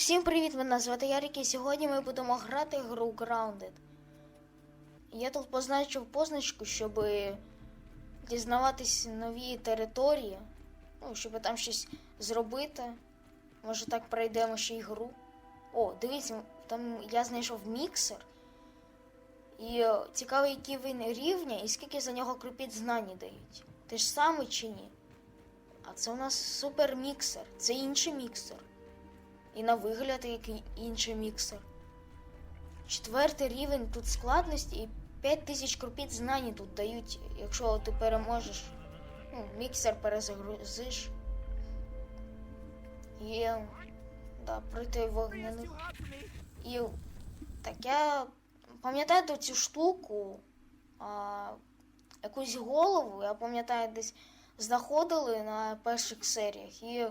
Всім привіт! Мене звати Ярик і сьогодні ми будемо грати гру Grounded. Я тут позначив позначку, щоб дізнаватись нові території, ну, щоб там щось зробити. Може так пройдемо ще й гру. О, дивіться, там я знайшов міксер. І е, цікаво, який він рівня і скільки за нього крупіт знані дають. Те ж саме чи ні? А це у нас супер міксер, це інший міксер. І на вигляд як інший міксер. Четвертий рівень тут складності і 5000 крупіт знані тут дають, якщо ти переможеш. Ну, міксер перезагрузиш. І да, пройти вогняних. І так я пам'ятаю цю штуку, а, якусь голову, я пам'ятаю, десь знаходили на перших серіях. І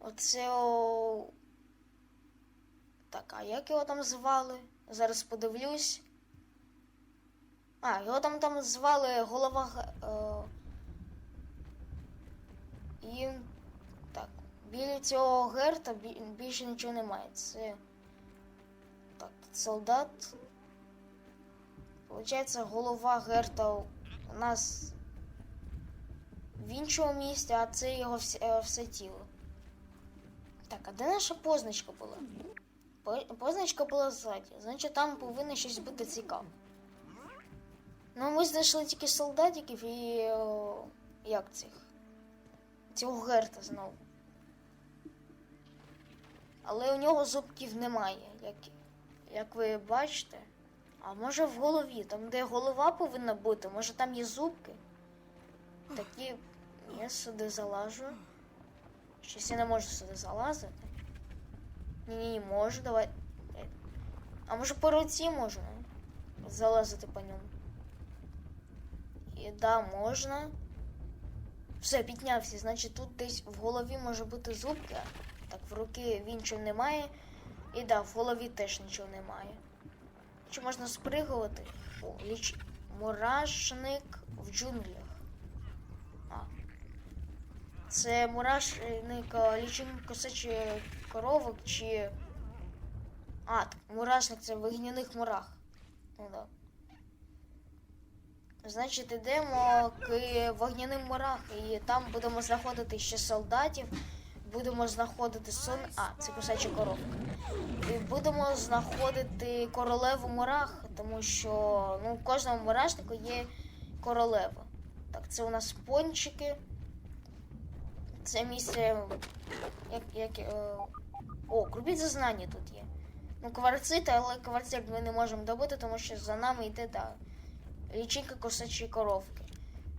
Оце. о, Так, а як його там звали? Зараз подивлюсь. А, його там там звали голова. Е... І. Так. Біля цього герта більше нічого немає. Це. Так, солдат. Получається, голова герта у нас в іншому місці, а це його все, все тіло. Так, а де наша позначка була? По- Позначка була ззаді. Значить, там повинно щось бути цікаве. Ну, ми знайшли тільки солдатиків і. Як цих? Цього герта знову. Але у нього зубків немає, як, як ви бачите. А може в голові, там, де голова повинна бути, може там є зубки. Такі. Я сюди залажу. Щось я не можу сюди залазити. Ні, можу, давай. А може по руці можна залазити по ньому. І да, можна. Все, піднявся. Значить, тут десь в голові може бути зубка. Так, в руки він нічого немає. І да, в голові теж нічого немає. Чи можна спригувати? О, ліч... Мурашник в джунглях. А. Це мурашник лічильник косачі коровок чи. А, так, мурашник це в вигняних мурах. Ну да. Значить, йдемо к вогняним мурах, і там будемо знаходити ще солдатів, будемо знаходити сон. А, це косача коровка. І будемо знаходити королеву мурах, тому що ну, в кожному мурашнику є королева. Так, це у нас пончики. Це місце. Як. як е... О, крупіть зазнання тут є. Ну, кварцит, але кварцит ми не можемо добити, тому що за нами йде да, лічинка косачої коровки.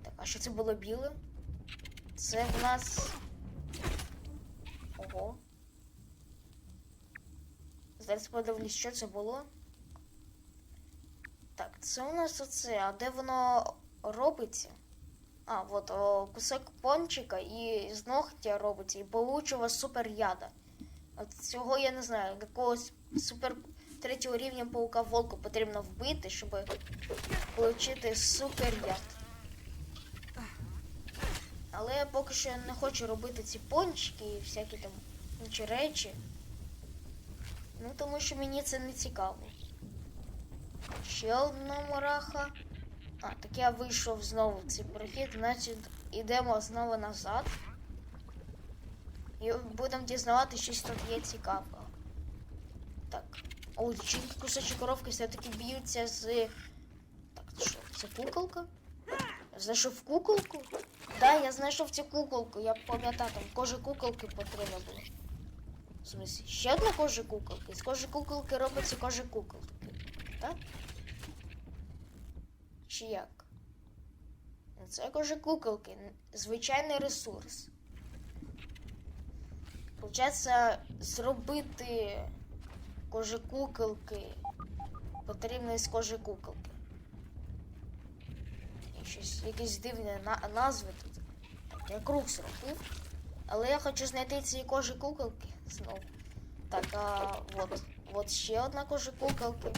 Так, а що це було біле? Це в нас. Ого. Зараз подивлюсь, що це було. Так, це у нас оце. А де воно робиться? А, от о, кусок пончика і з ногтя робиться, і получила супер яда. От цього я не знаю, якогось супер третього рівня паука волку потрібно вбити, щоб отримати супер яд. Але я поки що не хочу робити ці пончики і всякі там інші речі. Ну, тому що мені це не цікаво. Ще одна мураха. А, так я вийшов знову в цей прохід, значить йдемо знову назад. І будемо дізнавати, щось тут є цікавого. Так. О, кусочі коровки все-таки б'ються з. Так, це що? Це куколка? Знайшов куколку? Да, я знайшов цю куколку, я пам'ятаю, там кожа куколки потрібно було. В смысле, ще одна кожа куколки. З кожи куколки робиться кожа куколки. Так? Чи як? Це кожа куколки, звичайний ресурс. Получається, зробити кожи куколки потрібно із кожи куколки. І щось якісь дивні на- назви тут. Так, я круг зробив. Але я хочу знайти ці кожи куколки знову. Так, а от, от ще одна кожа куколки.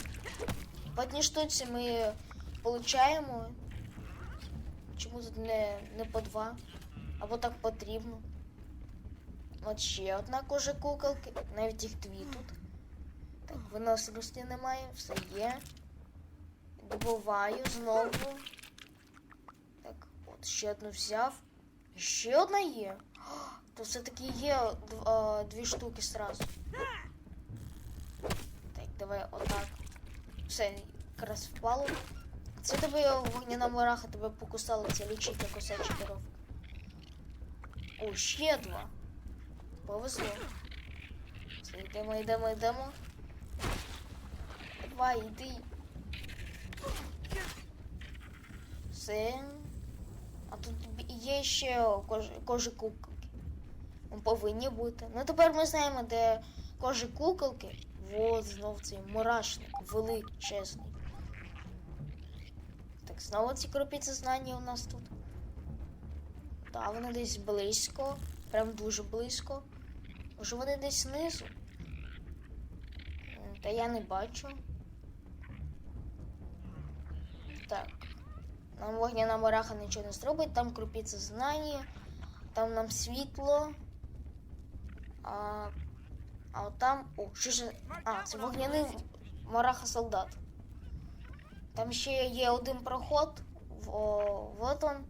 По одній штуці ми получаємо. Чому тут не, не по два? Або так потрібно? От ще одна кожа куколки, навіть їх дві тут. Так, виносливості немає, все є. Добуваю знову. Так, от ще одну взяв. Ще одна є. То все-таки є а, дві штуки сразу. Так, давай отак. Все, якраз впало. Це тебе вогняна мураха тебе покусала, це лічить як кусачі коровки. О, ще два. Повезло. Все, йдемо, йдемо, йдемо. Давай, йди. Все. А тут є ще кожи куколки. Ну, Повинні бути. Ну тепер ми знаємо, де кожи куколки. Вот знов цей мурашник, величезний. Так, знову ці крупиці знання у нас тут. Так, вони десь близько. Прям дуже близько. Може вони десь знизу? Та я не бачу. Так. Нам вогняна мураха нічого не зробить, там крупіться знання, там нам світло. А, а от там. О, що ж. А, це вогняний мураха солдат. Там ще є один проход. О, вот он.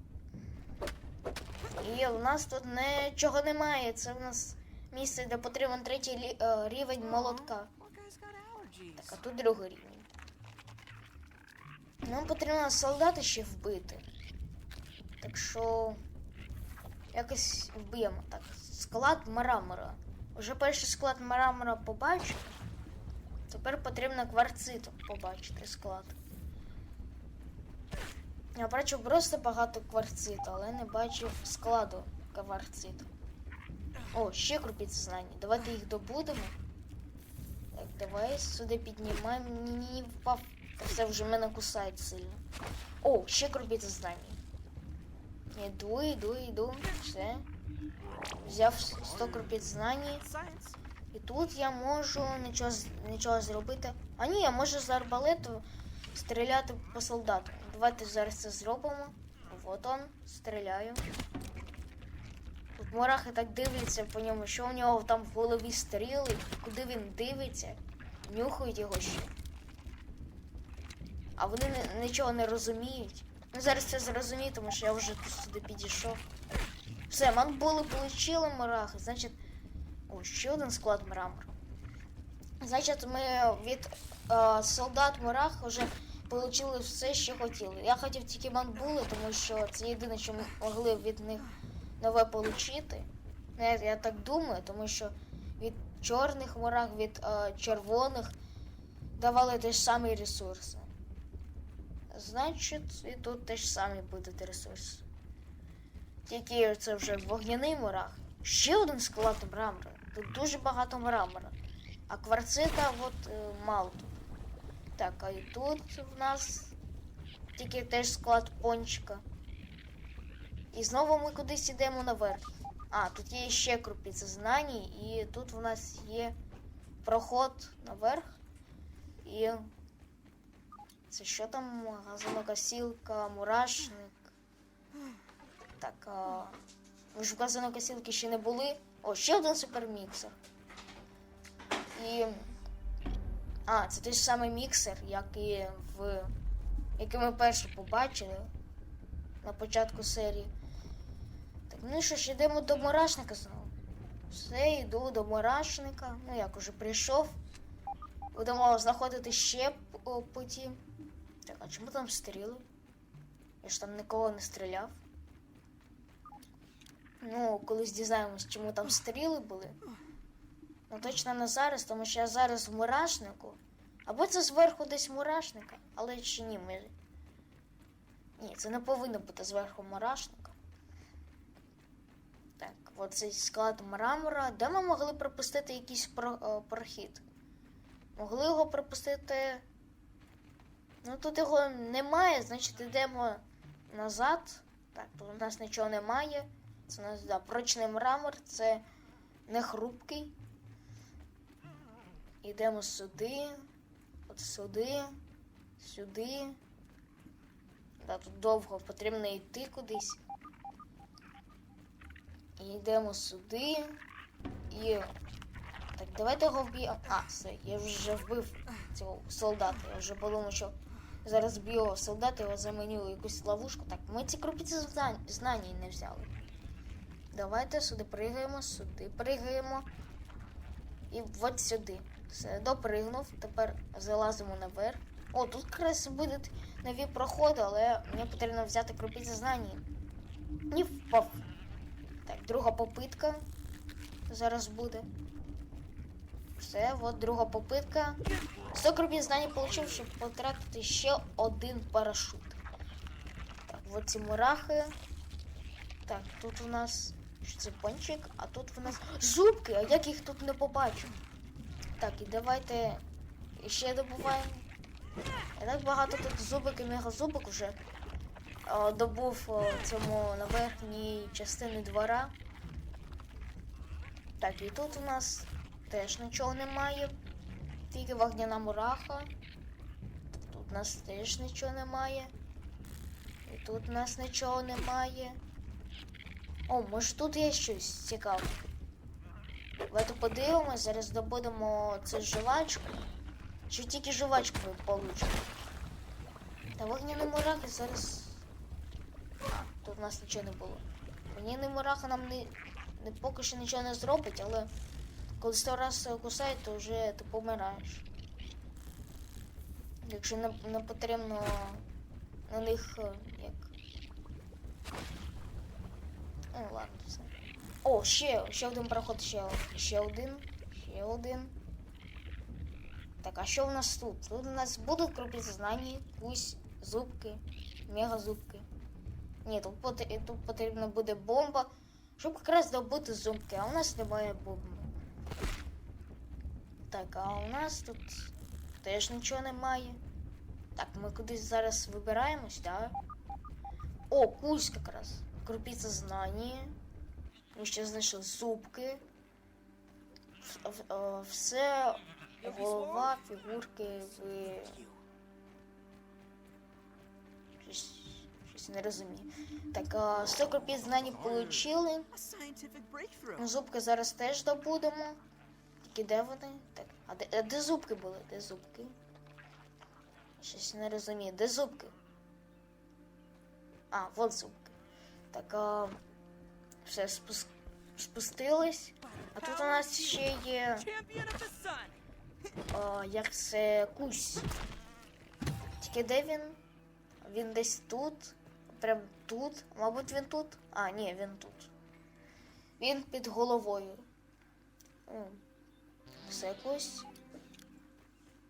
І у нас тут нічого немає. Це в нас місце, де потрібен третій е, рівень молотка. Так, а тут другий рівень. Нам потрібно солдата ще вбити. Так що якось вб'ємо. Так, склад мрамора. Уже перший склад мрамора побачив. Тепер потрібно кварциту побачити склад. Я бачив просто багато кварциту, але не бачив складу кварциту. О, ще крупиці знання. Давайте їх добудемо. Так, давай сюди піднімаємо. Ні, ні, ні, впав. Це вже мене кусають сильно. О, ще крупиці знання. Іду, іду, іду. Все. Взяв 100 крупиць знання. І тут я можу нічого, нічого зробити. А ні, я можу з арбалету стріляти по солдату. Давайте зараз це зробимо. Вот он, стріляю. Мурахи так дивляться по ньому, що у нього там в голові стріли, куди він дивиться, нюхають його ще. А вони нічого не розуміють. Ну зараз це зрозумію, тому що я вже сюди підійшов. Все, манбули получили мурахи, значить. О, ще один склад мрамор. Значить, ми від е, солдат Мурах вже отримали все, що хотіли. Я хотів тільки манбули, тому що це єдине, що ми могли від них нове отримати. Я, я так думаю, тому що від чорних мурах, від е, червоних давали ті ж самі ресурси. Значить, і тут теж самі будуть ресурси. Тільки це вже вогняний мурах. Ще один склад мрамора. Тут дуже багато мрамора. А кварцита от е, мало тут. Так, а і тут в нас тільки теж склад пончика. І знову ми кудись йдемо наверх. А, тут є ще крупиця знань, і тут в нас є проход наверх. І це що там? Газонокосілка, мурашник. Так, а... ви ж в газонокосілки ще не були. О, ще один суперміксер. І. А, це той самий міксер, як і в. який ми перше побачили на початку серії. Так, ну що ж, йдемо до мурашника знову. Все, йду до мурашника. Ну як уже прийшов. Будемо знаходити ще п- о, путі. Так, а чому там стріли? Я ж там нікого не стріляв. Ну, колись дізнаємось, чому там стріли були. Ну точно не зараз, тому що я зараз в мурашнику. Або це зверху десь мурашника, але чи ні, ми. Ні, це не повинно бути зверху мурашника. Так, от цей склад мрамора. Де ми могли пропустити якийсь е, прохід? Могли його пропустити. Ну тут його немає, значить йдемо назад. Так, тут у нас нічого немає. Це у нас да, прочний мрамор, це не хрупкий. Йдемо сюди, от сюди, сюди. Да, тут довго потрібно йти кудись. І йдемо сюди. І. Так, давайте його вб'ємо. А, все, я вже вбив цього солдата. Я вже подумав, що зараз б'ю солдата, його заманю в якусь ловушку. Так, ми ці крупиці знань, не взяли. Давайте сюди пригаємо, сюди пригаємо. І от сюди. Все, допригнув. Тепер залазимо наверх. О, тут якраз будуть нові проходи, але мені потрібно взяти крупиці знань. Не впав. Друга попитка зараз буде. Все, от друга попитка. 100 крупиць знань отримав, щоб потратити ще один парашут. Так, от ці мурахи. Так, тут у нас що це пончик, а тут у нас зубки, а як їх тут не побачу. Так, і давайте ще добуваємо. Я так багато тут зубок і мегазубок вже добув е, цьому на верхній частині двора. Так, і тут у нас теж нічого немає. Тільки вогняна мураха. Тут у нас теж нічого немає. І тут у нас нічого немає. О, може тут є щось цікаве. Давайте подивимось, зараз добудемо цю жувачку. Чи тільки жувачку ми получимо? Та вогняні мурахи зараз. Тут у нас нічого не було. Вогняні мураха нам не, не поки що нічого не зробить, але коли сто раз кусають, то вже ти помираєш. Якщо не, не потрібно на них е, як. Ну ладно, все. О, ще, ще один проход, ще, ще один, ще один. Так, а що в нас тут? Тут у нас будуть крупиці знані, кусь, зубки, мегазубки. Ні, тут, пот- тут потрібна буде бомба, щоб якраз добути зубки, а у нас немає бомби. Так, а у нас тут теж нічого немає. Так, ми кудись зараз вибираємось, так? О, кусь якраз. Крупиця знання. Ми ще знайшли зубки. Е, Все голова, фігурки, ви. Щось не розумію. Так, а, 100 крупиць знань получили. A scientific breakthrough. Зубки зараз теж добудемо. Тільки де вони? Так. А де, а де зубки були? Де зубки? Щось не розумію. Де зубки? А, от зубки. Так, а, все спус... спустились. А тут у нас ще є. А, як це кусь. Тільки де він? Він десь тут. Прям тут. Мабуть, він тут. А, ні, він тут. Він під головою. М. Це кусь.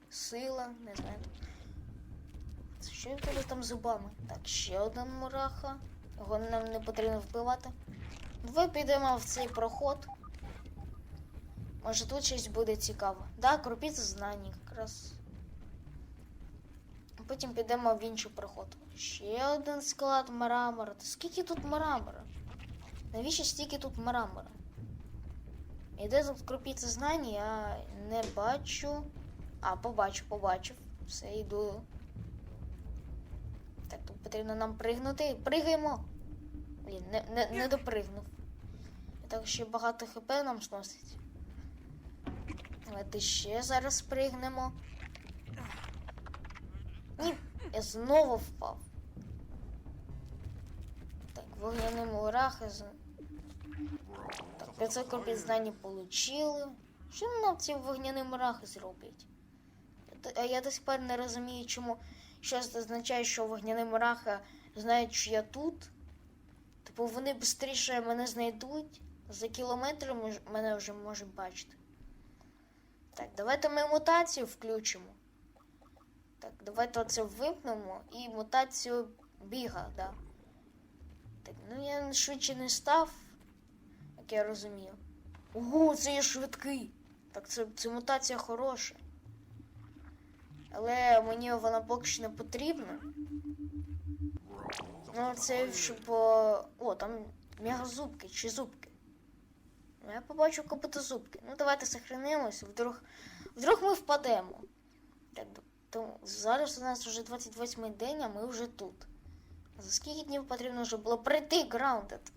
Сила, не знаю. Що він тебе там зубами? Так, ще один мураха. Його нам не потрібно вбивати. Давай підемо в цей проход. Може тут щось буде цікаво. Да, крупіться знань якраз. Потім підемо в інший проход. Ще один склад мрамора. Та скільки тут мрамора? Навіщо стільки тут мрамора? І де тут крупіться знань, я не бачу. А, побачу, побачив. Все, йду. Так, тут потрібно нам пригнути. Пригаємо. Блін, не, не, не допригнув. І так ще багато хп нам сносить. Давайте ще зараз пригнемо. Ні, я знову впав. Так, вогняні мурахи. з- Так, 500 копій знань получили. Що нам ці вогняні мурахи зроблять? Я я до сих пор не розумію, чому щось означає, що вогняні мурахи знають, що я тут. Типу вони швидше мене знайдуть. За кілометр мене вже можуть бачити. Так, давайте ми мутацію включимо. Так, давайте оце вимкнемо і мутацію біга, да. Так, ну я швидше не став, як я розумію. Ого, це є швидкий. Так, це, це мутація хороша. Але мені вона поки що не потрібна. Ну, це щоб. о, там мегазубки чи зубки. Ну, Я побачив копити зубки. Ну, давайте сохранимось, вдруг, вдруг ми впадемо. Так, то зараз у нас вже 28 день, а ми вже тут. За скільки днів потрібно вже було пройти Grounded?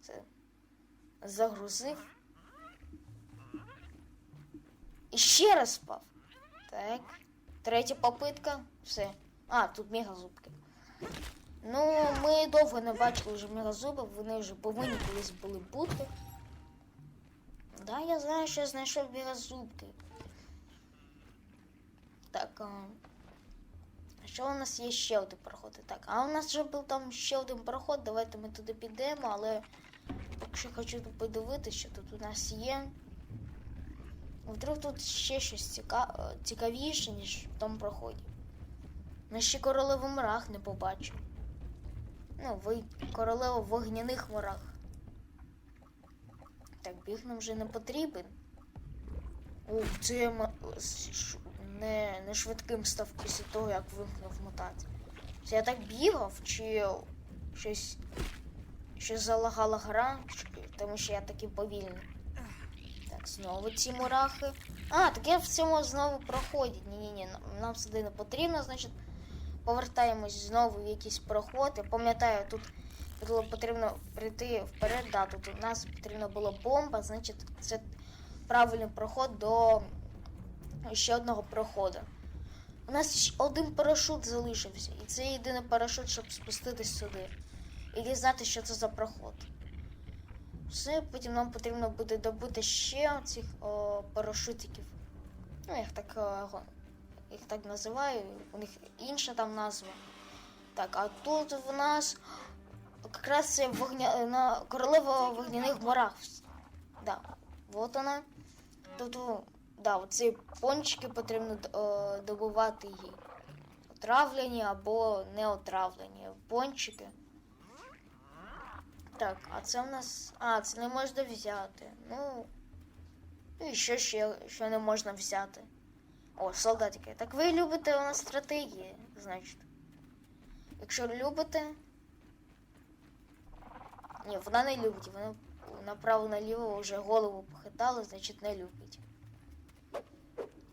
Це загрузив. І ще раз впав. Так. Третя попитка. Все. А, тут мегазубки. Ну, ми довго не бачили вже мегазубів, вони вже повинні колись були бути. Да, я знаю, що я знайшов мегазубки. Так, а... що у нас є ще один проход? Так, а у нас вже був там ще один проход, давайте ми туди підемо, але поки що хочу подивитися, що тут у нас є. Вдруг тут ще щось ціка... цікавіше, ніж в тому проході. Ну ще королеву мрах не побачив. Ну, ви королева в вогняних морах. Так, біг нам вже не потрібен. Ух, це я не, не швидким став після того, як вимкнув мутацію. Це я так бігав, чи щось, щось залагала гра, тому що я такий повільний. Так, знову ці мурахи. А, так я в цьому знову проході. Ні-ні-ні, нам- сюди не потрібно, значить, повертаємось знову в якийсь проход. Я пам'ятаю, тут було потрібно прийти вперед, да, тут у нас потрібна була бомба, значить, це правильний проход до ще одного проходу. У нас один парашут залишився, і це єдиний парашут, щоб спуститись сюди. І дізнати, що це за проход. Все, потім нам потрібно буде добути ще цих о, парашутиків. Ну, їх так, е, го- їх так називаю, у них інша там назва. Так, а тут в нас якраз це вогня... на королева вогняних горах. Да, от вона. Тут, о, да, оці пончики потрібно е, добувати їй. Отравлені або не отравлені пончики. Так, а це в нас. А, це не можна взяти. Ну. Ну і що ще, що не можна взяти? О, солдатики. Так ви любите у нас стратегії, значить. Якщо любите. Ні, вона не любить, вона направо-наліво вже голову похитала, значить не любить.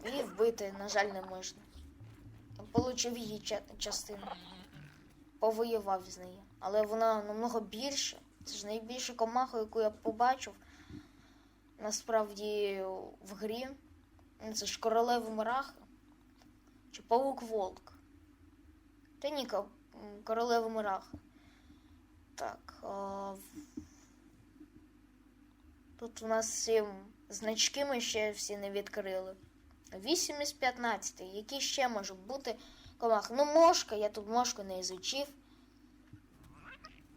І вбити, на жаль, не можна. Получив її частину. Повоював з нею. Але вона намного більше. Це ж найбільша комаха, яку я побачив. Насправді в грі. Ну, Це ж королева мураха. Чи паук волк. Та ні, королева мураха. Так. В- Тут у нас всі значки ми ще всі не відкрили. 8 із 15. Які ще можуть бути комах? Ну, мошка, я тут мошку не ізучив.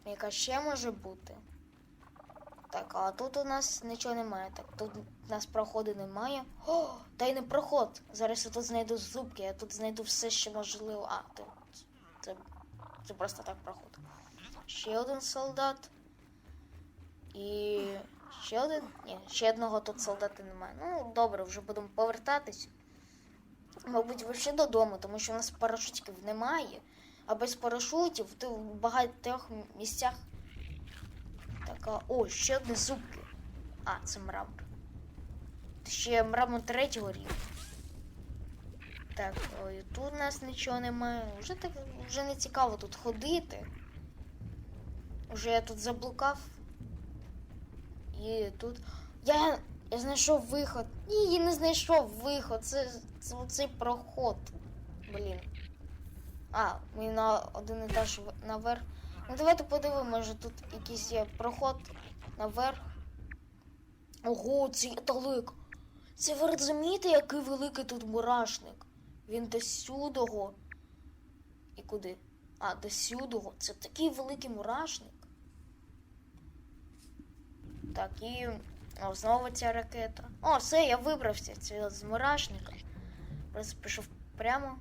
Яка ще може бути? Так, а тут у нас нічого немає. Так, тут у нас проходу немає. О, тайний проход. Зараз я тут знайду зубки, я тут знайду все, що можливо. А, то, це, це просто так проход. Ще один солдат. І ще один? Ні, ще одного тут солдата немає. Ну, добре, вже будемо повертатись. Мабуть, взагалі додому, тому що у нас парашутиків немає. А без парашутів ти в багатьох місцях. Так, а, о, ще одні зубки. А, це мрамор. Ще мрамор третього рівня. Так, ой, тут у нас нічого немає. Вже так вже не цікаво тут ходити. Уже я тут заблукав. І тут. Я, я знайшов виход. Ні, я не знайшов виход. Це, це оцей проход. Блін. А, ми на один етаж наверх. Ну давайте подивимося, може тут якийсь є проход наверх. Ого, це є. Це ви розумієте, який великий тут мурашник? Він до сюдого. І куди? А, до сюдого. Це такий великий мурашник. Так, і о, знову ця ракета. О, все, я вибрався це з мурашника. Просто пішов прямо.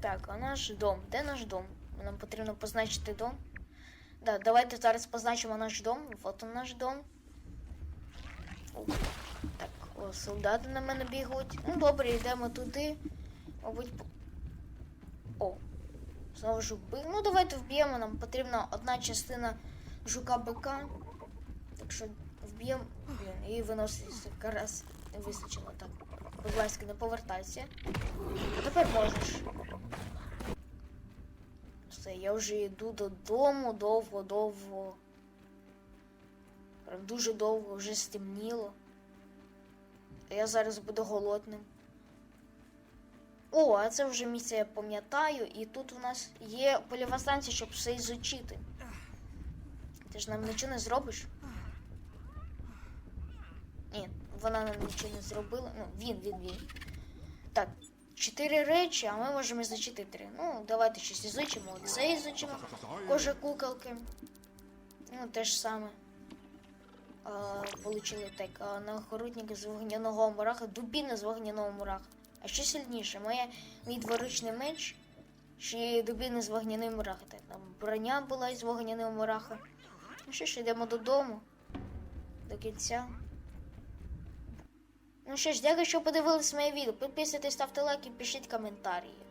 Так, а наш дом. Де наш дом? Нам потрібно позначити дом. Да, давайте зараз позначимо наш дом. Вот он наш дом. Так, о, солдати на мене бігають. Ну, добре, йдемо туди. Мабуть. О, знову ж вбив. Ну, давайте вб'ємо. Нам потрібна одна частина жука бика. Так що вб'ємо. Блін, і виноситься якраз не вистачило. Так. Будь ласка, не повертайся. А тепер можеш. Все, я вже йду додому довго-довго. Прям дуже довго, вже стемніло. А я зараз буду голодним. О, а це вже місце я пам'ятаю, і тут у нас є польова станція, щоб все ізучити. Ти ж нам нічого не зробиш? Ні, вона нам нічого не зробила. Ну, він, він, він. Так, чотири речі, а ми можемо ізучити три. Ну, давайте щось ізучимо. Це ізучимо. Кожа куколки. Ну, те ж саме. А, получили так. А, нагородник з вогняного мураха, дубіна з вогняного мураха. А що сильніше? Моє, мій дворучний меч чи дубіна з вогняним мураха? Там броня була із вогняним мураха. Ну що ж, йдемо додому. До кінця. Ну що ж, дякую, що подивились моє відео. Підписуйтесь, ставте лайки, пишіть коментарі.